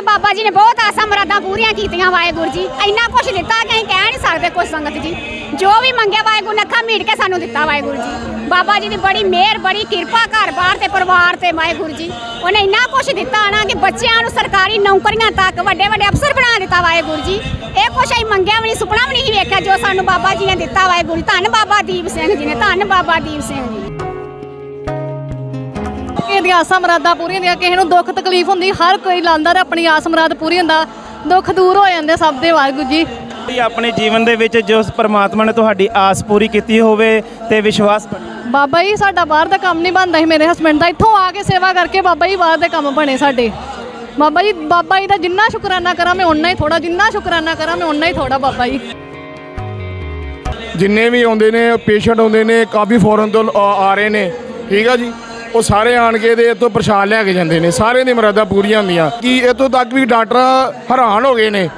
ਤੇ ਬਾਬਾ ਜੀ ਨੇ ਬਹੁਤ ਆਸਾਂ ਮੁਰਾਦਾਂ ਪੂਰੀਆਂ ਕੀਤੀਆਂ ਵਾਹਿਗੁਰੂ ਜੀ। ਇੰਨਾ ਕੁਝ ਦਿੱਤਾ ਕਿ ਅਸੀਂ ਕਹਿ ਨਹੀਂ ਸਕਦੇ ਕੁਝ ਸੰਗਤ ਜੀ। ਜੋ ਵੀ ਮੰਗਿਆ ਵਾਹਿਗੁਰੂ ਨੇ ਅੱਖਾਂ ਮੀਟ ਕੇ ਸਾਨੂੰ ਦਿੱਤਾ ਵਾਹਿਗੁਰੂ ਜੀ। ਬਾਬਾ ਜੀ ਦੀ ਬੜੀ ਮਿਹਰ, ਬੜੀ ਕਿਰਪਾ ਘਰ ਬਾਹਰ ਤੇ ਪਰਿਵਾਰ ਤੇ ਵਾਹਿਗੁਰੂ ਜੀ। ਉਹਨੇ ਇੰਨਾ ਕੁਝ ਦਿੱਤਾ ਨਾ ਕਿ ਬੱਚਿਆਂ ਨੂੰ ਸਰਕਾਰੀ ਨੌਕਰੀਆਂ ਤੱਕ ਵੱਡੇ ਵੱਡੇ ਅਫਸਰ ਬਣਾ ਦਿੱਤਾ ਵਾਹਿਗੁਰੂ ਜੀ। ਇਹ ਕੁਛ ਅਸੀਂ ਮੰਗਿਆ ਵੀ ਨਹੀਂ, ਸੁਪਨਾ ਵੀ ਨਹੀਂ ਵੇਖਿਆ ਜੋ ਸਾਨੂੰ ਬਾਬਾ ਜੀ ਨੇ ਦਿੱਤਾ ਵਾਹਿਗੁਰੂ ਧੰਨ ਬਾਬਾ ਦੀਪ ਸਿੰਘ ਜੀ ਨੇ, ਧੰਨ ਬਾਬਾ ਦੀਪ ਸਿੰਘ ਜੀ ਕਿਸੇ ਦੀਆਂ ਆਸਾਂ ਮੁਰਾਦਾਂ ਪੂਰੀਆਂ ਦੀਆਂ ਕਿਸੇ ਨੂੰ ਦੁੱਖ ਤਕਲੀਫ ਹੁੰਦੀ ਹਰ ਕੋਈ ਲਾਂਦਾ ਤੇ ਆਪਣੀ ਆਸ ਮੁਰਾਦ ਪੂਰੀ ਹੁੰਦਾ। ਦੁੱਖ ਦੂਰ ਹੋ ਜਾਂਦੇ ਸਭ ਦੇ ਵਾਹਿਗੁਰੂ ਜੀ। ਵੀ ਆਪਣੇ ਜੀਵਨ ਦੇ ਵਿੱਚ ਜੋ ਪਰਮਾਤਮਾ ਨੇ ਤੁਹਾਡੀ ਆਸ ਪੂਰੀ ਕੀਤੀ ਹੋਵੇ ਤੇ ਵਿਸ਼ਵਾਸ ਬਾਬਾ ਜੀ ਸਾਡਾ ਬਾਹਰ ਦਾ ਕੰਮ ਨਹੀਂ ਬਣਦਾ ਸੀ ਮੇਰੇ ਹਸਬੰਡ ਦਾ। ਇੱਥੋਂ ਆ ਕੇ ਸੇਵਾ ਕਰਕੇ ਬਾਬਾ ਜੀ ਬਾਹਰ ਦੇ ਕੰਮ ਬਣੇ ਸਾਡੇ। ਬਾਬਾ ਜੀ ਬਾਬਾ ਜੀ ਦਾ ਜਿੰਨਾ ਸ਼ੁਕਰਾਨਾ ਕਰਾਂ ਮੈਂ ਉਨਾ ਹੀ ਥੋੜਾ ਜਿੰਨਾ ਸ਼ੁਕਰਾਨਾ ਕਰਾਂ ਮੈਂ ਉਨਾ ਹੀ ਥੋੜਾ ਬਾਬਾ ਜੀ। ਜਿੰਨੇ ਵੀ ਆਉਂਦੇ ਨੇ ਪੇਸ਼ੈਂਟ ਆਉਂਦੇ ਨੇ ਕਾਫੀ ਫੋਰਨ ਤੋਂ ਆ ਆ ਰਹੇ ਨੇ। ਠੀਕ ਆ ਜੀ? ਉਹ ਸਾਰੇ ਆਣ ਕੇ ਤੇ ਇੱਥੋਂ ਪ੍ਰਸ਼ਾਦ ਲੈ ਕੇ ਜਾਂਦੇ ਨੇ, ਸਾਰਿਆਂ ਦੀ ਮੁਰਾਦਾਂ ਪੂਰੀਆਂ ਹੁੰਦੀਆਂ। ਕਿ ਇੱਥੋਂ ਤੱਕ ਵੀ ਡਾਕਟਰ ਹੈਰਾਨ ਹੋ ਗਏ ਨੇ,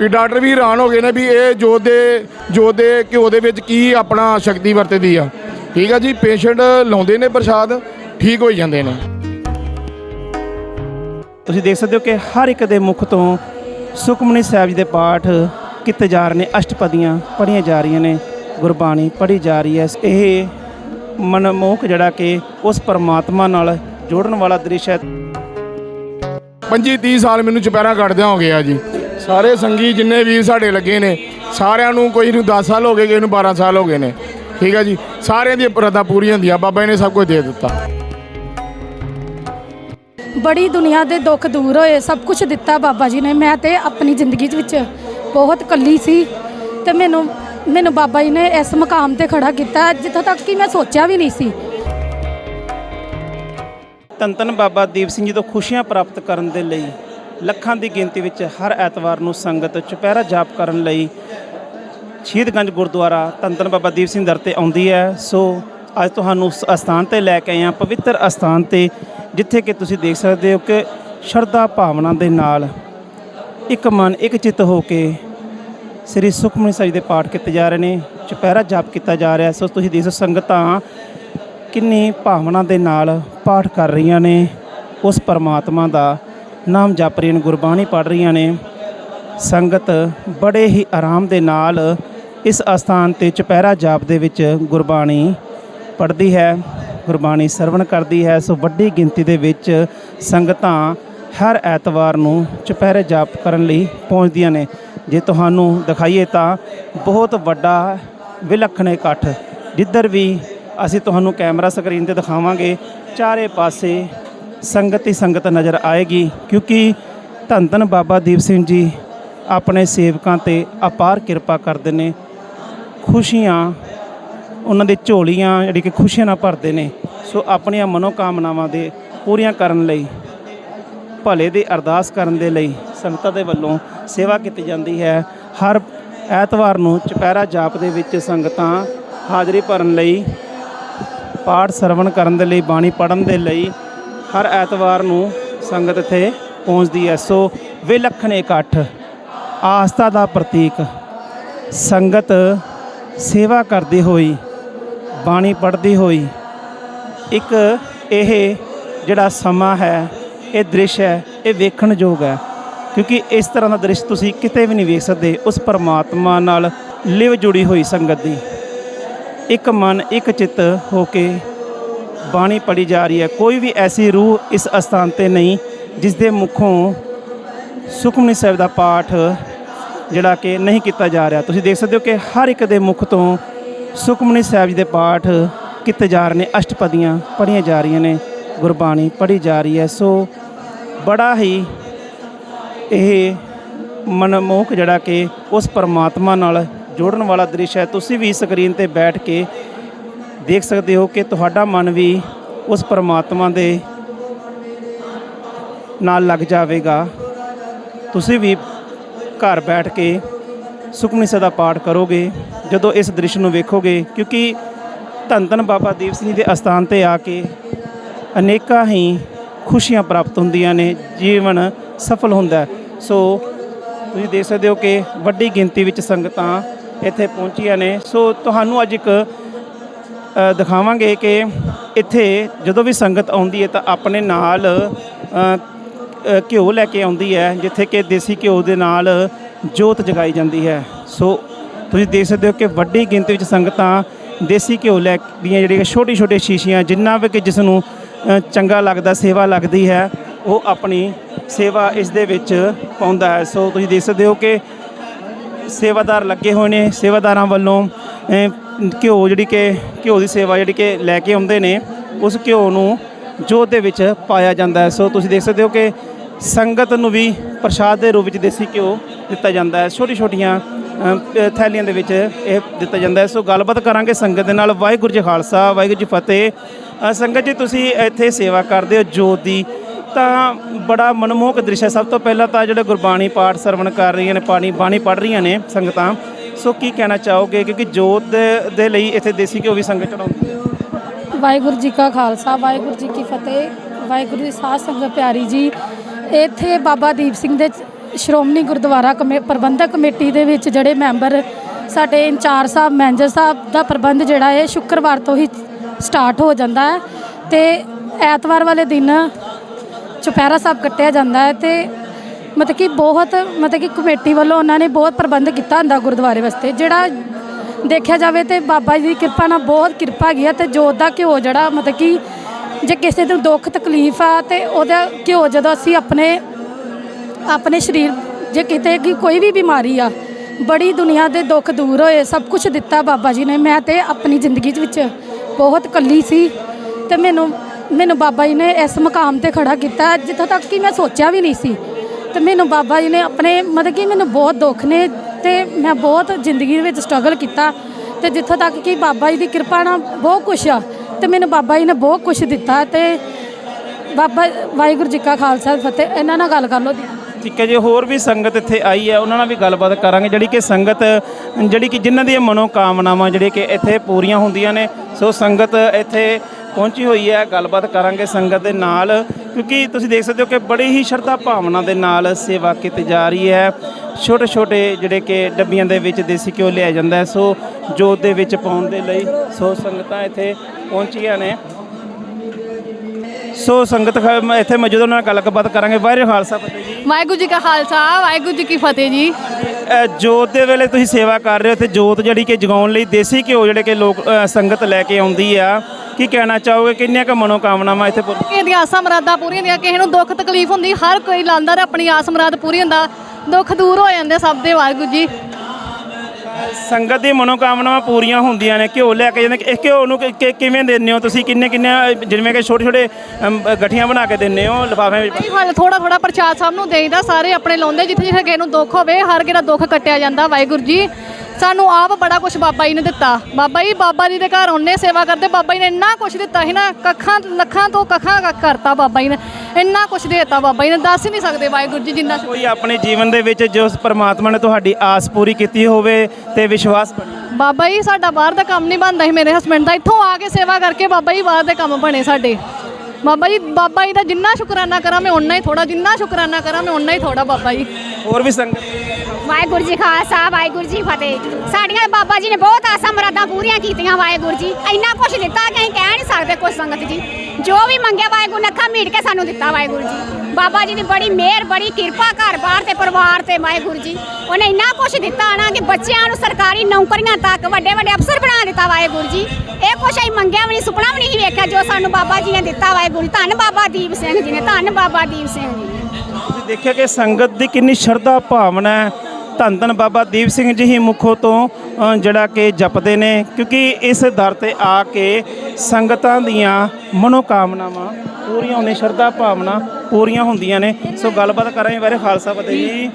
ਵੀ ਡਾਕਟਰ ਵੀ ਹੈਰਾਨ ਹੋ ਗਏ ਨੇ ਵੀ ਇਹ ਜੋਤ ਦੇ ਜੋਤ ਦੇ ਘਿਓ ਦੇ ਵਿੱਚ ਕੀ ਆਪਣਾ ਸ਼ਕਤੀ ਵਰਤਦੀ ਆ। ਠੀਕ ਆ ਜੀ, ਪੇਸ਼ੈਂਟ ਲਾਉਂਦੇ ਨੇ ਪ੍ਰਸ਼ਾਦ, ਠੀਕ ਹੋਈ ਜਾਂਦੇ ਨੇ। ਤੁਸੀਂ ਦੇਖ ਸਕਦੇ ਹੋ ਕਿ ਹਰ ਇੱਕ ਦੇ ਮੁਖ ਤੋਂ ਸੁਖਮਨੀ ਸਾਹਿਬ ਜੀ ਦੇ ਪਾਠ ਕੀਤੇ ਜਾ ਰਹੇ ਨੇ, ਅਸ਼ਟਪਦੀਆਂ ਪੜ੍ਹੀਆਂ ਜਾ ਰਹੀਆਂ ਨੇ, ਗੁਰਬਾਣੀ ਪੜ੍ਹੀ ਜਾ ਰਹੀ ਹੈ। ਇਹ ਮਨਮੋਹਕ ਜਿਹੜਾ ਕਿ ਉਸ ਪਰਮਾਤਮਾ ਨਾਲ ਜੋੜਨ ਵਾਲਾ ਦ੍ਰਿਸ਼ ਹੈ। 25 30 ਸਾਲ ਮੈਨੂੰ ਚੁਪਹਿਰਾ ਕੱਟਦਿਆਂ ਹੋ ਗਿਆ ਜੀ। ਸਾਰੇ ਸੰਗੀ ਜਿੰਨੇ ਵੀਰ ਸਾਡੇ ਲੱਗੇ ਨੇ ਸਾਰਿਆਂ ਨੂੰ ਕੋਈ ਨੂੰ 10 ਸਾਲ ਹੋ ਗਏ ਕਿਸੇ ਨੂੰ 12 ਸਾਲ ਹੋ ਗਏ ਨੇ। ਠੀਕ ਹੈ ਜੀ? ਸਾਰਿਆਂ ਦੀ ਪ੍ਰਦਾ ਪੂਰੀ ਹੁੰਦੀ ਆ ਬਾਬਾ ਜੀ ਨੇ ਸਭ ਕੁਝ ਦੇ ਦਿੱਤਾ। ਬੜੀ ਦੁਨੀਆ ਦੇ ਦੁੱਖ ਦੂਰ ਹੋਏ ਸਭ ਕੁਝ ਦਿੱਤਾ ਬਾਬਾ ਜੀ ਨੇ। ਮੈਂ ਤੇ ਆਪਣੀ ਜ਼ਿੰਦਗੀ ਦੇ ਵਿੱਚ ਬਹੁਤ ਕੱਲੀ ਸੀ ਤੇ ਮੈਨੂੰ ਮੈਨੂੰ ਬਾਬਾ ਜੀ ਨੇ ਇਸ ਮਕਾਮ ਤੇ ਖੜਾ ਕੀਤਾ, ਜਿੱਥੋਂ ਤੱਕ ਕਿ ਮੈਂ ਸੋਚਿਆ ਵੀ ਨਹੀਂ ਸੀ। ਧੰਨ ਬਾਬਾ ਦੀਪ ਸਿੰਘ ਜੀ ਤੋਂ ਖੁਸ਼ੀਆਂ ਪ੍ਰਾਪਤ ਕਰਨ ਦੇ ਲਈ, ਲੱਖਾਂ ਦੀ ਗਿਣਤੀ ਵਿੱਚ ਹਰ ਐਤਵਾਰ ਨੂੰ ਸੰਗਤ ਚੁਪਹਿਰਾ ਜਾਪ ਕਰਨ ਲਈ ਸ਼ਹੀਦਗੰਜ ਗੁਰਦੁਆਰਾ ਧੰਨ ਬਾਬਾ ਦੀਪ ਸਿੰਘ ਦਰ ਤੇ ਆਉਂਦੀ ਹੈ। ਸੋ, ਅੱਜ ਤੁਹਾਨੂੰ ਉਸ ਅਸਥਾਨ ਤੇ ਲੈ ਕੇ ਆਏ ਹਾਂ, ਪਵਿੱਤਰ ਅਸਥਾਨ ਤੇ, ਜਿੱਥੇ ਕਿ ਤੁਸੀਂ ਦੇਖ ਸਕਦੇ ਹੋ ਕਿ ਸ਼ਰਧਾ ਭਾਵਨਾ ਦੇ ਨਾਲ ਇੱਕ ਮਨ, ਇੱਕ ਚਿੱਤ ਹੋ ਕੇ ਸ੍ਰੀ ਸੁਖਮਨੀ ਸਾਹਿਬ ਦੇ ਪਾਠ ਕੀਤੇ ਜਾ ਰਹੇ ਨੇ, ਚੁਪਹਿਰਾ ਜਾਪ ਕੀਤਾ ਜਾ ਰਿਹਾ। ਸੋ ਤੁਸੀਂ ਦੇਖ ਸੰਗਤਾਂ ਕਿੰਨੀ ਭਾਵਨਾ ਦੇ ਨਾਲ ਪਾਠ ਕਰ ਰਹੀਆਂ ਨੇ, ਉਸ ਪਰਮਾਤਮਾ ਦਾ ਨਾਮ ਜਪ ਰਹੀਆਂ ਨੇ, ਗੁਰਬਾਣੀ ਪੜ੍ਹ ਰਹੀਆਂ ਨੇ। ਸੰਗਤ ਬੜੇ ਹੀ ਆਰਾਮ ਦੇ ਨਾਲ ਇਸ ਅਸਥਾਨ ਤੇ ਚੁਪਹਿਰਾ ਜਾਪ ਦੇ ਵਿੱਚ ਗੁਰਬਾਣੀ ਪੜ੍ਹਦੀ ਹੈ, ਗੁਰਬਾਣੀ ਸਰਵਣ ਕਰਦੀ ਹੈ। ਸੋ ਵੱਡੀ ਗਿਣਤੀ ਦੇ ਵਿੱਚ ਸੰਗਤਾਂ ਹਰ ਐਤਵਾਰ ਨੂੰ ਚੁਪਹਿਰੇ ਜਾਪ ਕਰਨ ਲਈ ਪਹੁੰਚਦੀਆਂ ਨੇ। ਜੇ ਤੁਹਾਨੂੰ ਦਿਖਾਈਏ ਤਾਂ ਬਹੁਤ ਵੱਡਾ ਵਿਲੱਖਣ ਇਕੱਠ, ਜਿੱਧਰ ਵੀ ਅਸੀਂ ਤੁਹਾਨੂੰ ਕੈਮਰਾ ਸਕਰੀਨ ਤੇ ਦਿਖਾਵਾਂਗੇ, ਚਾਰੇ ਪਾਸੇ ਸੰਗਤ ਹੀ ਸੰਗਤ ਨਜ਼ਰ ਆਏਗੀ, ਕਿਉਂਕਿ ਧੰਨ ਧੰਨ ਬਾਬਾ ਦੀਪ ਸਿੰਘ ਜੀ ਆਪਣੇ ਸੇਵਕਾਂ ਤੇ ਅਪਾਰ ਕਿਰਪਾ ਕਰਦੇ ਨੇ, ਖੁਸ਼ੀਆਂ ਉਹਨਾਂ ਦੇ ਝੋਲੀਆਂ ਜਿਹੜੀ ਕਿ ਖੁਸ਼ੀਆਂ ਨਾਲ ਭਰਦੇ ਨੇ, ਸੋ ਆਪਣੀਆਂ ਮਨੋਕਾਮਨਾਵਾਂ ਦੇ ਪੂਰੀਆਂ ਕਰਨ ਲਈ, ਭਲੇ ਦੀ ਅਰਦਾਸ ਕਰਨ ਦੇ ਲਈ ਸੰਗਤਾਂ ਦੇ ਵੱਲੋਂ ਸੇਵਾ ਕੀਤੀ ਜਾਂਦੀ ਹੈ। ਹਰ ਐਤਵਾਰ ਨੂੰ ਚੁਪਹਿਰਾ ਜਾਪ ਦੇ ਵਿੱਚ ਸੰਗਤਾਂ ਹਾਜ਼ਰੀ ਭਰਨ ਲਈ ਪਾਠ ਸਰਵਣ ਕਰਨ ਦੇ ਲਈ, ਬਾਣੀ ਪੜਨ ਦੇ ਲਈ ਹਰ ਐਤਵਾਰ ਨੂੰ ਸੰਗਤ ਇੱਥੇ ਪਹੁੰਚਦੀ ਹੈ। ਸੋ ਵਿਲੱਖਣ ਇਕੱਠ ਆਸਥਾ ਦਾ ਪ੍ਰਤੀਕ, ਸੰਗਤ ਸੇਵਾ ਕਰਦੀ ਹੋਈ, ਬਾਣੀ ਪੜ੍ਹਦੀ ਹੋਈ, ਇੱਕ ਇਹ ਜਿਹੜਾ ਸਮਾਂ ਹੈ, ਇਹ ਦ੍ਰਿਸ਼ ਹੈ, ਇਹ ਵੇਖਣ ਯੋਗ ਹੈ। ਕਿਉਂਕਿ ਇਸ ਤਰ੍ਹਾਂ ਦਾ ਦ੍ਰਿਸ਼ ਤੁਸੀਂ ਕਿਤੇ ਵੀ ਨਹੀਂ ਵੇਖ ਸਕਦੇ, ਉਸ ਪਰਮਾਤਮਾ ਨਾਲ ਲਿਵ ਜੁੜੀ ਹੋਈ ਸੰਗਤ ਦੀ। ਇੱਕ ਮਨ, ਇੱਕ ਚਿੱਤ ਹੋ ਕੇ ਬਾਣੀ ਪੜੀ ਜਾ ਰਹੀ ਹੈ। ਕੋਈ ਵੀ ਐਸੀ ਰੂਹ ਇਸ ਅਸਥਾਨ ਤੇ ਨਹੀਂ ਜਿਸ ਦੇ ਮੁਖੋਂ ਸੁਖਮਨੀ ਸਾਹਿਬ ਦਾ ਪਾਠ ਜਿਹੜਾ ਕਿ ਨਹੀਂ ਕੀਤਾ ਜਾ ਰਿਹਾ। ਤੁਸੀਂ ਦੇਖ ਸਕਦੇ ਹੋ ਕਿ ਹਰ ਇੱਕ ਦੇ ਮੁਖ ਤੋਂ ਸੁਖਮਨੀ ਸਾਹਿਬ ਜੀ ਦੇ ਪਾਠ ਕੀਤੇ ਜਾ ਰਹੇ ਨੇ, ਅਸ਼ਟਪਦੀਆਂ ਪੜ੍ਹੀਆਂ ਜਾ ਰਹੀਆਂ ਨੇ, ਗੁਰਬਾਣੀ ਪੜ੍ਹੀ ਜਾ ਰਹੀ ਹੈ। ਸੋ ਬੜਾ ਹੀ ਇਹ ਮਨਮੋਹਕ ਜਿਹੜਾ ਕਿ ਉਸ ਪਰਮਾਤਮਾ ਨਾਲ ਜੋੜਨ ਵਾਲਾ ਦ੍ਰਿਸ਼ ਹੈ। ਤੁਸੀਂ ਵੀ ਸਕਰੀਨ ਤੇ ਬੈਠ ਕੇ ਦੇਖ ਸਕਦੇ ਹੋ ਕਿ ਤੁਹਾਡਾ ਮਨ ਵੀ ਉਸ ਪਰਮਾਤਮਾ ਦੇ ਨਾਲ ਲੱਗ ਜਾਵੇਗਾ। ਤੁਸੀਂ ਵੀ ਘਰ ਬੈਠ ਕੇ ਸੁਖਮਨੀ ਸਾਹਿਬ ਦਾ ਪਾਠ ਕਰੋਗੇ, ਜਦੋਂ ਇਸ ਦ੍ਰਿਸ਼ ਨੂੰ ਵੇਖੋਗੇ, ਕਿਉਂਕਿ ਧੰਨ ਧੰਨ ਬਾਬਾ ਦੀਪ ਸਿੰਘ ਦੇ ਅਸਥਾਨ ਤੇ ਆ ਕੇ ਅਨੇਕਾਂ ਹੀ ਖੁਸ਼ੀਆਂ ਪ੍ਰਾਪਤ ਹੁੰਦੀਆਂ ਨੇ। ਜੀਵਨ ਸਫਲ ਹੁੰਦਾ ਹੈ। ਸੋ ਤੁਸੀਂ ਦੇਖ ਸਕਦੇ ਹੋ ਕਿ ਵੱਡੀ ਗਿਣਤੀ ਵਿੱਚ ਸੰਗਤਾਂ ਇੱਥੇ ਪਹੁੰਚੀਆਂ ਨੇ। ਸੋ ਤੁਹਾਨੂੰ ਅੱਜ ਇੱਕ ਦਿਖਾਵਾਂਗੇ ਕਿ ਇੱਥੇ ਜਦੋਂ ਵੀ ਸੰਗਤ ਆਉਂਦੀ ਹੈ ਤਾਂ ਆਪਣੇ ਨਾਲ ਘਿਓ ਲੈ ਕੇ ਆਉਂਦੀ ਹੈ, ਜਿੱਥੇ ਕਿ ਦੇਸੀ ਘਿਓ ਦੇ ਨਾਲ ਜੋਤ ਜਗਾਈ ਜਾਂਦੀ ਹੈ। ਸੋ ਤੁਸੀਂ ਦੇਖ ਸਕਦੇ ਹੋ ਕਿ ਵੱਡੀ ਗਿਣਤੀ ਵਿੱਚ ਸੰਗਤਾਂ ਦੇਸੀ ਘਿਓ ਲੈ ਦੀਆਂ ਜਿਹੜੀਆਂ ਛੋਟੀ ਛੋਟੇ ਸ਼ੀਸ਼ੀਆਂ, ਜਿੰਨਾ ਵੀ ਕਿ ਜਿਸ ਨੂੰ ਚੰਗਾ ਲੱਗਦਾ, ਸੇਵਾ ਲੱਗਦੀ ਹੈ ਉਹ ਆਪਣੀ ਸੇਵਾ ਇਸ ਦੇ ਵਿੱਚ ਪਾਉਂਦਾ ਹੈ। ਸੋ ਤੁਸੀਂ ਦੇਖ ਸਕਦੇ ਹੋ ਕਿ ਸੇਵਾਦਾਰ ਲੱਗੇ ਹੋਏ ਨੇ। ਸੇਵਾਦਾਰਾਂ ਵੱਲੋਂ ਘਿਓ ਜਿਹੜੀ ਕਿ, ਘਿਓ ਦੀ ਸੇਵਾ ਜਿਹੜੀ ਕਿ ਲੈ ਕੇ ਆਉਂਦੇ ਨੇ, ਉਸ ਘਿਓ ਨੂੰ ਜੋਤ ਦੇ ਵਿੱਚ ਪਾਇਆ ਜਾਂਦਾ ਹੈ। ਸੋ ਤੁਸੀਂ ਦੇਖ ਸਕਦੇ ਹੋ ਕਿ ਸੰਗਤ ਨੂੰ ਵੀ ਪ੍ਰਸ਼ਾਦ ਦੇ ਰੂਪ ਵਿੱਚ ਦੇਸੀ ਘਿਓ ਦਿੱਤਾ ਜਾਂਦਾ ਹੈ। ਛੋਟੀ ਛੋਟੀਆਂ ਥੈਲੀਆਂ ਦੇ ਵਿੱਚ ਇਹ ਦਿੱਤਾ ਜਾਂਦਾ ਹੈ। ਸੋ ਗੱਲਬਾਤ ਕਰਾਂਗੇ ਸੰਗਤ ਦੇ ਨਾਲ। ਵਾਹਿਗੁਰੂ ਜੀ ਖਾਲਸਾ, ਵਾਹਿਗੁਰੂ ਜੀ ਫਤਿਹ। ਸੰਗਤ ਜੀ, ਤੁਸੀਂ ਇੱਥੇ ਸੇਵਾ ਕਰਦੇ ਹੋ ਜੋਤ ਦੀ। ਤਾਂ ਬੜਾ ਮਨਮੋਹਕ ਦ੍ਰਿਸ਼ ਹੈ। ਸਭ ਤੋਂ ਪਹਿਲਾਂ ਤਾਂ ਜਿਹੜੇ ਗੁਰਬਾਣੀ ਪਾਠ ਸਰਵਣ ਕਰ ਰਹੀਆਂ ਨੇ, ਪਾਣੀ, ਬਾਣੀ ਪੜ ਰਹੀਆਂ ਨੇ ਸੰਗਤਾਂ, ਸੋ ਕੀ ਕਹਿਣਾ ਚਾਹੋਗੇ? ਕਿਉਂਕਿ ਜੋਤ ਦੇ- ਲਈ ਇੱਥੇ ਦੇਸੀ ਘਿਓ ਵੀ ਸੰਗਤ ਚੜਾਉਂਦੀ ਹੈ। ਵਾਹਿਗੁਰੂ ਜੀ ਕਾ ਖਾਲਸਾ, ਵਾਹਿਗੁਰੂ ਜੀ ਕੀ ਫਤਿਹ, ਵਾਹਿਗੁਰੂ ਦੀ ਸਾਧ ਸੰਗਤ ਪਿਆਰੀ ਜੀ। ਇੱਥੇ ਬਾਬਾ ਦੀਪ ਸਿੰਘ ਦੇ ਸ਼੍ਰੋਮਣੀ ਗੁਰਦੁਆਰਾ ਕਮੇ, ਪ੍ਰਬੰਧਕ ਕਮੇਟੀ ਦੇ ਵਿੱਚ ਜਿਹੜੇ ਮੈਂਬਰ ਸਾਡੇ ਇੰਚਾਰਜ ਸਾਹਿਬ, ਮੈਨੇਜਰ ਸਾਹਿਬ ਦਾ ਪ੍ਰਬੰਧ ਜਿਹੜਾ ਹੈ ਸ਼ੁੱਕਰਵਾਰ ਤੋਂ ਹੀ ਸਟਾਰਟ ਹੋ ਜਾਂਦਾ ਹੈ। ਤੇ ਐਤਵਾਰ ਵਾਲੇ ਦਿਨ ਚੁਪਹਿਰਾ ਸਾਹਿਬ ਕੱਟਿਆ ਜਾਂਦਾ ਹੈ ਤੇ ਮਤਲਬ ਕਿ ਬਹੁਤ, ਮਤਲਬ ਕਿ ਕਮੇਟੀ ਵੱਲੋਂ ਉਹਨਾਂ ਨੇ ਬਹੁਤ ਪ੍ਰਬੰਧ ਕੀਤਾ ਹੁੰਦਾ ਗੁਰਦੁਆਰੇ ਵਾਸਤੇ, ਜਿਹੜਾ ਦੇਖਿਆ ਜਾਵੇ ਤੇ ਬਾਬਾ ਜੀ ਦੀ ਕਿਰਪਾ ਨਾਲ ਬਹੁਤ ਕਿਰਪਾ ਹੈਗੀ ਆ ਤੇ ਜੋਤ ਦਾ ਘਿਓ ਜਿਹੜਾ ਮਤਲਬ ਕਿ ਜੇ ਕਿਸੇ ਨੂੰ ਦੁੱਖ, ਤਕਲੀਫ ਆ ਤੇ ਉਹਦਾ ਘਿਓ ਜਦੋਂ ਅਸੀਂ ਆਪਣੇ ਆਪਣੇ ਸਰੀਰ, ਜੇ ਕਿਤੇ ਕਿ ਕੋਈ ਵੀ ਬਿਮਾਰੀ ਆ, ਬੜੀ ਦੁਨੀਆ ਦੇ ਦੁੱਖ ਦੂਰ ਹੋਏ, ਸਭ ਕੁਝ ਦਿੱਤਾ ਬਾਬਾ ਜੀ ਨੇ, ਮੈਂ ਤੇ ਆਪਣੀ ਜ਼ਿੰਦਗੀ ਦੇ ਵਿੱਚ ਬਹੁਤ ਕੱਲੀ ਸੀ ਤੇ ਮੈਨੂੰ ਮੈਨੂੰ ਬਾਬਾ ਜੀ ਨੇ ਇਸ ਮੁਕਾਮ ਤੇ ਖੜਾ ਕੀਤਾ। ਜਿੱਥੋਂ ਤੱਕ ਕਿ ਮੈਂ ਸੋਚਿਆ ਵੀ ਨਹੀਂ ਸੀ। ਤੇ ਮੈਨੂੰ ਬਾਬਾ ਜੀ ਨੇ ਆਪਣੇ ਮਤਲਬ ਕਿ ਮੈਨੂੰ ਬਹੁਤ ਦੁੱਖ ਨੇ ਤੇ ਮੈਂ ਬਹੁਤ ਜ਼ਿੰਦਗੀ ਵਿੱਚ ਸਟਰਗਲ ਕੀਤਾ। ਤੇ ਜਿੱਥੋਂ ਤੱਕ ਕਿ ਬਾਬਾ ਜੀ ਦੀ ਕਿਰਪਾ ਨਾਲ ਬਹੁਤ ਕੁਛ ਆ ਤੇ ਮੈਨੂੰ ਬਾਬਾ ਜੀ ਨੇ ਬਹੁਤ ਕੁਛ ਦਿੱਤਾ ਤੇ ਬਾਬਾ ਵਾਹਿਗੁਰੂ ਜੀ ਕਾ ਖਾਲਸਾ ਫਤਿਹ। ਇਹਨਾਂ ਨਾਲ ਗੱਲ ਕਰ ਲਓ ਦੀ ਠੀਕ ਹੈ ਜੇ, ਹੋਰ ਵੀ ਸੰਗਤ ਇੱਥੇ ਆਈ ਹੈ, ਉਹਨਾਂ ਨਾਲ ਵੀ ਗੱਲਬਾਤ ਕਰਾਂਗੇ। ਜਿਹੜੀ ਕਿ ਸੰਗਤ, ਜਿਹੜੀ ਕਿ ਜਿਨ੍ਹਾਂ ਦੀਆਂ ਮਨੋਕਾਮਨਾਵਾਂ, ਜਿਹੜੇ ਕਿ ਇੱਥੇ ਪੂਰੀਆਂ ਹੁੰਦੀਆਂ ਨੇ, ਸੋ ਸੰਗਤ ਇੱਥੇ ਪਹੁੰਚੀ ਹੋਈ ਹੈ। ਗੱਲਬਾਤ ਕਰਾਂਗੇ ਸੰਗਤ ਦੇ ਨਾਲ, ਕਿਉਂਕਿ ਤੁਸੀਂ ਦੇਖ ਸਕਦੇ ਹੋ ਕਿ ਬੜੀ ਹੀ ਸ਼ਰਧਾ ਭਾਵਨਾ ਦੇ ਨਾਲ ਸੇਵਾ ਕੀਤੀ ਜਾ ਰਹੀ ਹੈ। ਛੋਟੇ ਛੋਟੇ ਜਿਹੜੇ ਕਿ ਡੱਬੀਆਂ ਦੇ ਵਿੱਚ ਦੇਸੀ ਘਿਓ ਲਿਆ ਜਾਂਦਾ ਸੋ ਜੋਤ ਦੇ ਵਿੱਚ ਪਾਉਣ ਦੇ ਲਈ ਸੋ ਸੰਗਤਾਂ ਇੱਥੇ ਪਹੁੰਚੀਆਂ ਨੇ। ਸੋ ਸੰਗਤ ਖ- ਮੈਂ ਇੱਥੇ ਮੌਜੂਦ ਉਹਨਾਂ ਨਾਲ ਗੱਲਬਾਤ ਕਰਾਂਗੇ। ਵਾਹਿਗੁਰੂ ਖਾਲਸਾ ਫਤਿਹ ਜੀ। ਵਾਹਿਗੁਰੂ ਜੀ ਕਾ ਖਾਲਸਾ ਵਾਹਿਗੁਰੂ ਜੀ ਕੀ ਫਤਿਹ ਜੀ। ਅ, ਜੋਤ ਦੇ ਵੇਲੇ ਤੁਸੀਂ ਸੇਵਾ ਕਰ ਰਹੇ ਹੋ ਤੇ ਜੋਤ ਜਿਹੜੀ ਕਿ ਜਗਾਉਣ ਲਈ ਦੇਸੀ ਘਿਓ ਜਿਹੜੇ ਕਿ ਲੋਕ ਅ, ਸੰਗਤ ਲੈ ਕੇ ਆਉਂਦੀ ਆ ਕੀ ਕਹਿਣਾ ਚਾਹੋਗੇ? ਕਿੰਨੀਆਂ ਕੁ ਮਨੋਕਾਮਨਾਵਾਂ ਇੱਥੇ ਪੂਰੀਆਂ ਕਿਸੇ ਦੀਆਂ ਆਸਾਂ ਮੁਰਾਦਾਂ ਪੂਰੀਆਂ ਦੀਆਂ ਕਿਸੇ ਨੂੰ ਦੁੱਖ ਤਕਲੀਫ ਹੁੰਦੀ ਹਰ ਕੋਈ ਲਾਂਦਾ ਰ ਆਪਣੀ ਆਸ ਮੁਰਾਦ ਪੂਰੀ ਹੁੰਦਾ ਦੁੱਖ ਦੂਰ ਹੋ ਜਾਂਦੇ ਸਭ ਦੇ ਵਾਹਿਗੁਰੂ ਜੀ। ਸੰਗਤ ਦੀ ਮਨੋਕਾਮਨਾਵਾਂ ਪੂਰੀਆਂ ਹੁੰਦੀਆਂ ਨੇ ਘਿਓ ਲੈ ਕੇ ਜਾਂਦੇ ਇਹ ਘਿਓ ਨੂੰ ਕਿ- ਕਿ- ਕਿਵੇਂ ਦਿੰਦੇ ਹੋ ਤੁਸੀਂ? ਕਿੰਨੇ ਕਿੰਨੇ ਅ, ਜਿਵੇਂ ਕਿ ਛੋਟੇ ਛੋਟੇ ਅਮ, ਗਠੀਆਂ ਬਣਾ ਕੇ ਦਿੰਦੇ ਹੋ ਲਿਫਾਫਿਆਂ ਵਿੱਚ? ਨਹੀਂ ਹਾਲੇ ਥੋੜਾ ਥੋੜਾ ਪ੍ਰਚਾਰ ਸਭ ਨੂੰ ਦੇਈਦਾ ਸਾਰੇ ਆਪਣੇ ਲਾਉਂਦੇ ਜਿੱਥੇ ਜਿੱਥੇ ਕਿਸੇ ਨੂੰ ਦੁੱਖ ਹੋਵੇ ਹਰ ਕਿਹੜਾ ਦੁੱਖ ਕੱਟਿਆ ਜਾਂਦਾ ਵਾਹਿਗੁਰੂ ਜੀ। ਸਾਨੂੰ ਆਪ ਬੜਾ ਕੁਝ ਬਾਬਾ ਜੀ ਨੇ ਦਿੱਤਾ। ਬਾਬਾ ਜੀ ਬਾਬਾ ਜੀ ਦੇ ਘਰ ਉਹਨੇ ਸੇਵਾ ਕਰਦੇ ਬਾਬਾ ਜੀ ਨੇ ਇੰਨਾ ਕੁਝ ਦਿੱਤਾ ਸੀ ਨਾ ਕੱਖਾਂ ਲੱਖਾਂ ਤੋਂ ਕੱਖਾਂ ਕੱਖ ਕਰਤਾ ਬਾਬਾ ਜੀ ਨੇ। ਇੰਨਾ ਕੁਝ ਦੇਤਾ ਬਾਬਾ ਜੀ ਨੇ ਦੱਸ ਹੀ ਨਹੀਂ ਸਕਦੇ ਵਾਹਿਗੁਰੂ ਜੀ ਜਿੰਨਾ ਕੋਈ ਆਪਣੇ ਜੀਵਨ ਦੇ ਵਿੱਚ ਜੋ ਪਰਮਾਤਮਾ ਨੇ ਤੁਹਾਡੀ ਆਸ ਪੂਰੀ ਕੀਤੀ ਹੋਵੇ ਤੇ ਵਿਸ਼ਵਾਸ ਬਾਬਾ ਜੀ ਸਾਡਾ ਬਾਹਰ ਦਾ ਕੰਮ ਨਹੀਂ ਬਣਦਾ ਸੀ ਮੇਰੇ ਹਸਬੰਡ ਦਾ। ਇੱਥੋਂ ਆ ਕੇ ਸੇਵਾ ਕਰਕੇ ਬਾਬਾ ਜੀ ਬਾਹਰ ਦੇ ਕੰਮ ਬਣੇ ਸਾਡੇ। ਬਾਬਾ ਜੀ ਬਾਬਾ ਜੀ ਦਾ ਜਿੰਨਾ ਸ਼ੁਕਰਾਨਾ ਕਰਾਂ ਮੈਂ ਓਨਾ ਹੀ ਥੋੜਾ ਜਿੰਨਾ ਸ਼ੁਕਰਾਨਾ ਕਰਾਂ ਮੈਂ ਓਨਾ ਹੀ ਥੋੜਾ ਬਾਬਾ ਜੀ। ਹੋਰ ਵੀ ਸੰਗਤ? ਵਾਹਿਗੁਰੂ ਜੀ ਖਾਲਸਾ ਵਾਹਿਗੁਰੂ ਜੀ ਫਤਿਹ। ਸਾਡੀਆਂ ਬਾਬਾ ਜੀ ਨੇ ਬਹੁਤ ਆਸਾਂ ਮੁਰਾਦਾਂ ਪੂਰੀਆਂ ਕੀਤੀਆਂ ਵਾਹਿਗੁਰੂ ਜੀ। ਇੰਨਾ ਕੁਝ ਦਿੱਤਾ ਕਿ ਅਸੀਂ ਕਹਿ ਨਹੀਂ ਸਕਦੇ ਕੁਝ ਸੰਗਤ ਜੀ। ਜੋ ਵੀ ਮੰਗਿਆ ਵਾਹਿਗੁਰੂ ਨੇ ਅੱਖਾਂ ਮੀਟ ਕੇ ਸਾਨੂੰ ਦਿੱਤਾ ਵਾਹਿਗੁਰੂ ਜੀ। ਬਾਬਾ ਜੀ ਦੀ ਬੜੀ ਮਿਹਰ, ਬੜੀ ਕਿਰਪਾ ਘਰ-ਬਾਰ ਤੇ ਪਰਿਵਾਰ ਤੇ ਵਾਹਿਗੁਰੂ ਜੀ। ਉਹਨੇ ਇੰਨਾ ਕੁਝ ਦਿੱਤਾ ਨਾ ਕਿ ਬੱਚਿਆਂ ਨੂੰ ਸਰਕਾਰੀ ਨੌਕਰੀਆਂ ਤੱਕ ਵੱਡੇ-ਵੱਡੇ ਅਫਸਰ ਬਣਾ ਦਿੱਤਾ ਵਾਹਿਗੁਰੂ ਜੀ। ਇਹ ਕੁਛ ਅਸੀਂ ਮੰਗਿਆ ਵੀ ਨਹੀਂ, ਸੁਪਨਾ ਵੀ ਨਹੀਂ ਵੇਖਿਆ ਜੋ ਸਾਨੂੰ ਬਾਬਾ ਜੀ ਨੇ ਦਿੱਤਾ ਵਾਹਿਗੁਰੂ ਧੰਨ ਬਾਬਾ ਦੀਪ ਸਿੰਘ ਜੀ ਨੇ, ਧੰਨ ਬਾਬਾ ਦੀਪ ਸਿੰਘ ਜੀ ਨੇ। ਦੇਖਿਆ ਕਿ ਸੰਗਤ ਦੀ ਕਿੰਨੀ ਸ਼ਰਧਾ ਭਾਵਨਾ ਹੈ ਧੰਨ ਧੰਨ ਬਾਬਾ ਦੀਪ ਸਿੰਘ ਜੀ ਹੀ ਮੁਖੋਂ ਤੋਂ ਜਿਹੜਾ ਕਿ ਜਪਦੇ ਨੇ ਕਿਉਂਕਿ ਇਸ ਦਰ ਤੇ ਆ ਕੇ ਸੰਗਤਾਂ ਦੀਆਂ ਮਨੋਕਾਮਨਾਵਾਂ ਪੂਰੀਆਂ ਹੁੰਦੀਆਂ ਸ਼ਰਧਾ ਭਾਵਨਾ ਪੂਰੀਆਂ ਹੁੰਦੀਆਂ ਨੇ। ਸੋ ਗੱਲਬਾਤ ਕਰਾਂਗੇ ਬਾਰੇ ਖਾਲਸਾ ਫਤਿਹ ਜੀ।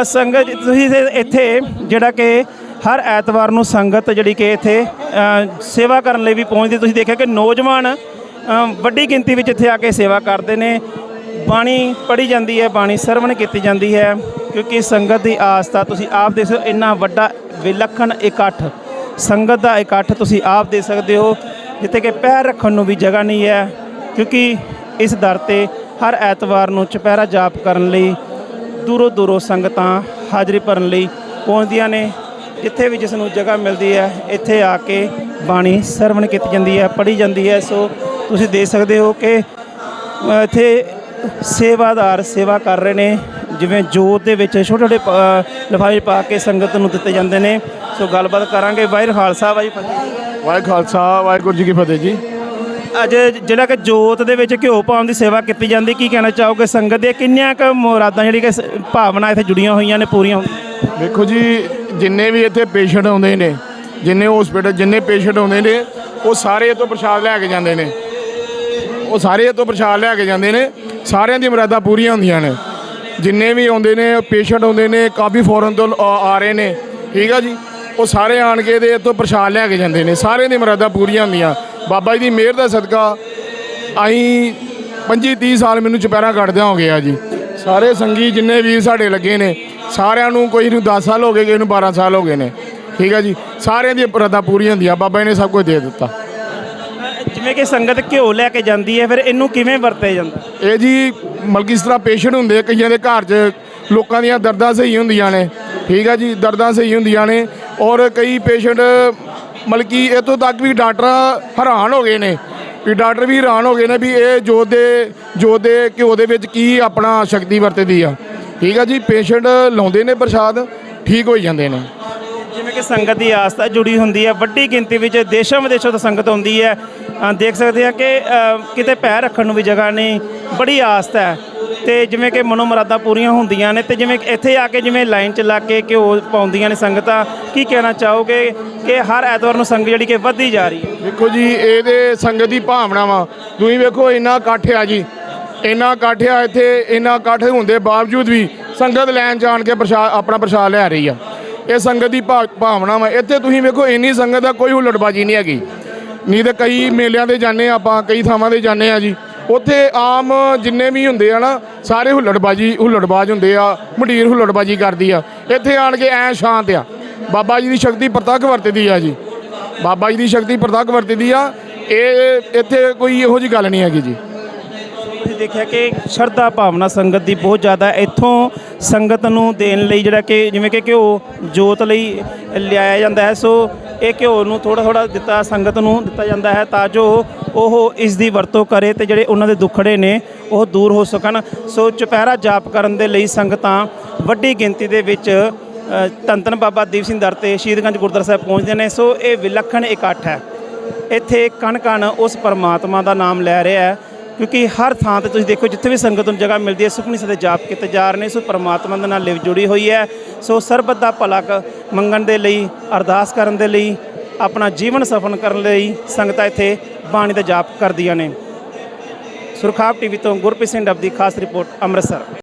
ਅ, ਸੰਗਤ ਤੁਸੀਂ ਇੱਥੇ ਜਿਹੜਾ ਕਿ ਹਰ ਐਤਵਾਰ ਨੂੰ ਸੰਗਤ ਜਿਹੜੀ ਕਿ ਇੱਥੇ ਸੇਵਾ ਕਰਨ ਲਈ ਵੀ ਪਹੁੰਚਦੀ। ਤੁਸੀਂ ਦੇਖਿਆ ਕਿ ਨੌਜਵਾਨ ਵੱਡੀ ਗਿਣਤੀ ਵਿੱਚ ਇੱਥੇ ਆ ਕੇ ਸੇਵਾ ਕਰਦੇ ਨੇ। ਬਾਣੀ ਪੜ੍ਹੀ ਜਾਂਦੀ ਹੈ ਬਾਣੀ ਸਰਵਣ ਕੀਤੀ ਜਾਂਦੀ ਹੈ। ਕਿਉਂਕਿ ਸੰਗਤ ਦੀ ਆਸਥਾ ਤੁਸੀਂ ਆਪ ਦੇਖ ਸਕਦੇ ਹੋ, ਇੰਨਾ ਵੱਡਾ ਵਿਲੱਖਣ ਇਕੱਠ। ਸੰਗਤ ਦਾ ਇਕੱਠ ਤੁਸੀਂ ਆਪ ਦੇ ਸਕਦੇ ਹੋ, ਜਿੱਥੇ ਕਿ ਪੈਰ ਰੱਖਣ ਨੂੰ ਵੀ ਜਗ੍ਹਾ ਨਹੀਂ ਹੈ। ਕਿਉਂਕਿ ਇਸ ਦਰ ਤੇ ਹਰ ਐਤਵਾਰ ਨੂੰ ਚੁਪਹਿਰਾ ਜਾਪ ਕਰਨ ਲਈ ਦੂਰੋਂ ਦੂਰੋਂ ਸੰਗਤਾਂ ਹਾਜ਼ਰੀ ਭਰਨ ਲਈ ਪਹੁੰਚਦੀਆਂ ਨੇ, ਜਿੱਥੇ ਵੀ ਜਿਸ ਨੂੰ ਜਗ੍ਹਾ ਮਿਲਦੀ ਹੈ, ਇੱਥੇ ਆ ਕੇ ਬਾਣੀ ਸਰਵਣ ਕੀਤੀ ਜਾਂਦੀ ਹੈ, ਪੜ੍ਹੀ ਜਾਂਦੀ ਹੈ। ਸੋ ਤੁਸੀਂ ਦੇਖ ਸਕਦੇ ਹੋ ਕਿ ਇੱਥੇ ਸੇਵਾਦਾਰ ਸੇਵਾ ਕਰ ਰਹੇ ਨੇ। ਜਿਵੇਂ ਜੋਤ ਦੇ ਵਿੱਚ ਛੋਟੇ ਛੋਟੇ ਲਿਫਾਫੇ ਪਾ ਕੇ ਸੰਗਤ ਨੂੰ ਦਿੱਤੇ ਜਾਂਦੇ ਨੇ। ਸੋ ਗੱਲਬਾਤ ਕਰਾਂਗੇ। ਵਾਹਿਗੁਰੂ ਖਾਲਸਾ ਵਾਹਿ ਫਤਿਹ ਵਾਹਿਗੁਰੂ ਖਾਲਸਾ ਵਾਹਿਗੁਰੂ ਜੀ ਕੀ ਫਤਿਹ ਜੀ। ਅੱਜ ਜਿਹੜਾ ਕਿ ਜੋਤ ਦੇ ਵਿੱਚ ਘਿਓ ਪਾਉਣ ਦੀ ਸੇਵਾ ਕੀਤੀ ਜਾਂਦੀ ਕੀ ਕਹਿਣਾ ਚਾਹੋਗੇ? ਸੰਗਤ ਦੇ ਕਿੰਨੀਆਂ ਕੁ ਮੁਰਾਦਾਂ ਜਿਹੜੀ ਕਿ ਭਾਵਨਾ ਇੱਥੇ ਜੁੜੀਆਂ ਹੋਈਆਂ ਨੇ ਪੂਰੀਆਂ ਹੁੰਦੀਆਂ ਵੇਖੋ ਜੀ ਜਿੰਨੇ ਵੀ ਇੱਥੇ ਪੇਸ਼ੈਂਟ ਆਉਂਦੇ ਨੇ ਜਿੰਨੇ ਹਸਪੀਟਲ ਜਿੰਨੇ ਪੇਸ਼ੈਂਟ ਆਉਂਦੇ ਨੇ ਉਹ ਸਾਰੇ ਇੱਥੋਂ ਪ੍ਰਸ਼ਾਦ ਲੈ ਕੇ ਜਾਂਦੇ ਨੇ। ਉਹ ਸਾਰੇ ਇੱਥੋਂ ਪ੍ਰਸ਼ਾਦ ਲੈ ਕੇ ਜਾਂਦੇ ਨੇ। ਸਾਰਿਆਂ ਦੀ ਮੁਰਾਦਾਂ ਪੂਰੀਆਂ ਹੁੰਦੀਆਂ ਨੇ। ਜਿੰਨੇ ਵੀ ਆਉਂਦੇ ਨੇ ਪੇਸ਼ੈਂਟ ਆਉਂਦੇ ਨੇ, ਕਾਫੀ ਫੋਰਨ ਤੋਂ ਆ ਆ ਰਹੇ ਨੇ। ਠੀਕ ਆ ਜੀ? ਉਹ ਸਾਰੇ ਆਣ ਕੇ ਦੇ ਇੱਥੋਂ ਪ੍ਰਸ਼ਾਦ ਲੈ ਕੇ ਜਾਂਦੇ ਨੇ। ਸਾਰਿਆਂ ਦੀ ਮੁਰਾਦਾਂ ਪੂਰੀਆਂ ਹੁੰਦੀਆਂ। ਬਾਬਾ ਜੀ ਦੀ ਮਿਹਰ ਦਾ ਸਦਕਾ ਅਸੀਂ 25 30 ਸਾਲ ਮੈਨੂੰ ਚੁਪਹਿਰਾ ਕੱਢਦਿਆਂ ਹੋ ਗਿਆ ਜੀ। ਸਾਰੇ ਸੰਗੀ ਜਿੰਨੇ ਵੀਰ ਸਾਡੇ ਲੱਗੇ ਨੇ, ਸਾਰਿਆਂ ਨੂੰ ਕੋਈ ਨੂੰ 10 ਸਾਲ ਹੋ ਗਏ, ਕਿਸੇ ਨੂੰ 12 ਸਾਲ ਹੋ ਗਏ ਨੇ। ਠੀਕ ਆ ਜੀ? ਸਾਰਿਆਂ ਦੀ ਮੁਰਾਦਾਂ ਪੂਰੀਆਂ ਹੁੰਦੀਆਂ। ਬਾਬਾ ਜੀ ਨੇ ਸਭ ਕੁਝ ਦੇ ਦਿੱਤਾ। ਜਿਵੇਂ ਕਿ ਸੰਗਤ ਘਿਓ ਲੈ ਕੇ ਜਾਂਦੀ ਹੈ ਫਿਰ ਇਹਨੂੰ ਕਿਵੇਂ ਵਰਤਿਆ ਜਾਂਦਾ? ਇਹ ਜੀ ਮਲਕੀ ਇਸ ਤਰ੍ਹਾਂ ਪੇਸ਼ੈਂਟ ਹੁੰਦੇ ਆ, ਕਈਆਂ ਦੇ ਘਰ 'ਚ ਲੋਕਾਂ ਦੀਆਂ ਦਰਦਾਂ ਸਹੀ ਹੁੰਦੀਆਂ ਨੇ। ਠੀਕ ਆ ਜੀ ਦਰਦਾਂ ਸਹੀ ਹੁੰਦੀਆਂ ਨੇ ਔਰ ਕਈ ਪੇਸ਼ੈਂਟ ਮਲਕੀ ਇਤੋਂ ਤੱਕ ਵੀ ਡਾਕਟਰ ਹੈਰਾਨ ਹੋ ਗਏ ਨੇ ਵੀ ਡਾਕਟਰ ਵੀ ਹੈਰਾਨ ਹੋ ਗਏ ਨੇ ਵੀ ਇਹ ਜੋਤ ਦੇ ਜੋਤ ਦੇ ਘਿਓ ਦੇ ਵਿੱਚ ਕੀ ਆਪਣਾ ਸ਼ਕਤੀ ਵਰਤਦੀ ਆ। ਠੀਕ ਆ ਜੀ ਪੇਸ਼ੈਂਟ ਲਾਉਂਦੇ ਨੇ ਪ੍ਰਸ਼ਾਦ ਠੀਕ ਹੋਈ ਜਾਂਦੇ ਨੇ। ਕਿ ਸੰਗਤ ਦੀ ਆਸਥਾ ਜੁੜੀ ਹੁੰਦੀ ਹੈ, ਵੱਡੀ ਗਿਣਤੀ ਵਿੱਚ ਦੇਸ਼ਾਂ ਵਿਦੇਸ਼ਾਂ ਤੋਂ ਸੰਗਤ ਆਉਂਦੀ ਹੈ। ਦੇਖ ਸਕਦੇ ਆ ਕਿ ਕਿਤੇ ਪੈਰ ਰੱਖਣ ਨੂੰ ਵੀ ਜਗ੍ਹਾ ਨਹੀਂ, ਬੜੀ ਆਸਥਾ ਹੈ। ਤੇ ਜਿਵੇਂ ਕਿ ਮਨੋ ਮੁਰਾਦਾਂ ਪੂਰੀਆਂ ਹੁੰਦੀਆਂ ਨੇ ਤੇ ਜਿਵੇਂ ਇੱਥੇ ਆ ਕੇ ਜਿਵੇਂ ਲਾਈਨ ਚ ਲੱਗ ਕੇ ਘਿਓ ਪਾਉਂਦੀਆਂ ਨੇ ਸੰਗਤਾਂ, ਕੀ ਕਹਿਣਾ ਚਾਹੋਗੇ ਕਿ ਹਰ ਐਤਵਾਰ ਨੂੰ ਸੰਗਤ ਜਿਹੜੀ ਕਿ ਵੱਧਦੀ ਜਾ ਰਹੀ ਹੈ? ਵੇਖੋ ਜੀ, ਇਹਦੇ ਸੰਗਤ ਦੀ ਭਾਵਨਾ ਵਾ। ਤੁਸੀਂ ਵੇਖੋ, ਇੰਨਾ ਇਕੱਠ ਆ ਜੀ। ਇੰਨਾ ਇਕੱਠ ਆ ਇੱਥੇ, ਇੰਨਾ ਇਕੱਠ ਹੋਣ ਦੇ ਬਾਵਜੂਦ ਵੀ ਸੰਗਤ ਲੈਣ ਜਾਣ ਕੇ ਪ੍ਰਸ਼ਾਦ ਆਪਣਾ ਪ੍ਰਸ਼ਾਦ ਲੈ ਰਹੀ ਆ। ਇਹ ਸੰਗਤ ਦੀ ਭਾ- ਭਾਵਨਾ ਵਾ। ਇੱਥੇ ਤੁਸੀਂ ਵੇਖੋ, ਇੰਨੀ ਸੰਗਤ ਦਾ ਕੋਈ ਹੁੱਲੜਬਾਜੀ ਨਹੀਂ ਹੈਗੀ। ਨਹੀਂ ਤੇ ਕਈ ਮੇਲਿਆਂ ਤੇ ਜਾਂਦੇ ਹਾਂ ਆਪਾਂ, ਕਈ ਥਾਵਾਂ ਤੇ ਜਾਂਦੇ ਆ ਜੀ। ਉੱਥੇ ਆਮ ਜਿੰਨੇ ਵੀ ਹੁੰਦੇ ਆ ਨਾ, ਸਾਰੇ ਹੁੱਲੜਬਾਜੀ, ਹੁੱਲੜਬਾਜ਼ ਹੁੰਦੇ ਆ ਮੰਡੀਰ ਹੁੱਲੜਬਾਜੀ ਕਰਦੀ ਆ। ਇੱਥੇ ਆਣ ਕੇ ਐ ਸ਼ਾਂਤ ਆ। ਬਾਬਾ ਜੀ ਦੀ ਸ਼ਕਤੀ ਪ੍ਰਤੱਖ ਵਰਤਦੀ ਆ ਜੀ। ਬਾਬਾ ਜੀ ਦੀ ਸ਼ਕਤੀ ਪ੍ਰਤੱਖ ਵਰਤਦੀ ਆ। ਇਹ ਇੱਥੇ ਕੋਈ ਇਹੋ ਜੀ ਗੱਲ ਨਹੀਂ ਹੈਗੀ ਜੀ। ਤੁਸੀਂ ਦੇਖਿਆ ਕਿ ਸ਼ਰਧਾ ਭਾਵਨਾ ਸੰਗਤ ਦੀ ਬਹੁਤ ਜ਼ਿਆਦਾ ਇੱਥੋਂ ਸੰਗਤ ਨੂੰ ਦੇਣ ਲਈ ਜਿਹੜਾ ਕਿ ਜਿਵੇਂ ਕਿ ਘਿਓ ਜੋਤ ਲਈ ਲਿਆਇਆ ਜਾਂਦਾ ਹੈ, ਸੋ ਇਹ ਘਿਓ ਨੂੰ ਥੋੜਾ ਥੋੜਾ ਦਿੱਤਾ ਸੰਗਤ ਨੂੰ ਦਿੱਤਾ ਜਾਂਦਾ ਹੈ ਤਾਂ ਜੋ ਉਹ ਇਸ ਦੀ ਵਰਤੋਂ ਕਰੇ ਤੇ ਜਿਹੜੇ ਉਹਨਾਂ ਦੇ ਦੁੱਖੜੇ ਨੇ ਉਹ ਦੂਰ ਹੋ ਸਕਣ। ਸੋ ਚੁਪਹਿਰਾ ਜਾਪ ਕਰਨ ਦੇ ਲਈ ਸੰਗਤਾਂ ਵੱਡੀ ਗਿਣਤੀ ਦੇ ਵਿੱਚ ਤੰਤਨ ਬਾਬਾ ਦੀਪ ਸਿੰਘ ਦਰ ਤੇ ਸ਼ਹੀਦਗੰਜ ਗੁਰਦੁਆਰਾ ਸਾਹਿਬ ਪਹੁੰਚਦੇ ਨੇ। ਸੋ ਇਹ ਵਿਲੱਖਣ ਇਕੱਠ ਹੈ। ਇੱਥੇ ਕਣ ਕਣ ਉਸ ਪਰਮਾਤਮਾ ਦਾ ਨਾਮ ਲੈ ਰਿਹਾ ਹੈ। ਕਿਉਂਕਿ ਹਰ ਥਾਂ ਤੇ ਤੁਸੀਂ ਦੇਖੋ, ਜਿੱਥੇ ਵੀ ਸੰਗਤ ਨੂੰ ਜਗ੍ਹਾ ਮਿਲਦੀ ਹੈ ਸੁਖਮਨੀ ਸਾਹਿਬ ਜਾਪ ਕੀਤੇ ਜਾ ਰਹੇ ਨੇ, ਸੋ ਪਰਮਾਤਮਾ ਦੇ ਨਾਲ ਲਿਵ ਜੁੜੀ ਹੋਈ ਹੈ। ਸੋ ਸਰਬਤ ਦਾ ਭਲਾ ਕ- ਮੰਗਣ ਦੇ ਲਈ, ਅਰਦਾਸ ਕਰਨ ਦੇ ਲਈ, ਆਪਣਾ ਜੀਵਨ ਸਫਲ ਕਰਨ ਲਈ ਸੰਗਤਾਂ ਇੱਥੇ ਬਾਣੀ ਦਾ ਜਾਪ ਕਰਦੀਆਂ ਨੇ। ਸੁਰਖਾਬ ਟੀਵੀ ਤੋਂ ਗੁਰਪ੍ਰੀਤ ਸਿੰਘ ਡੱਬ ਦੀ ਖਾਸ ਰਿਪੋਰਟ ਅੰਮ੍ਰਿਤਸਰ।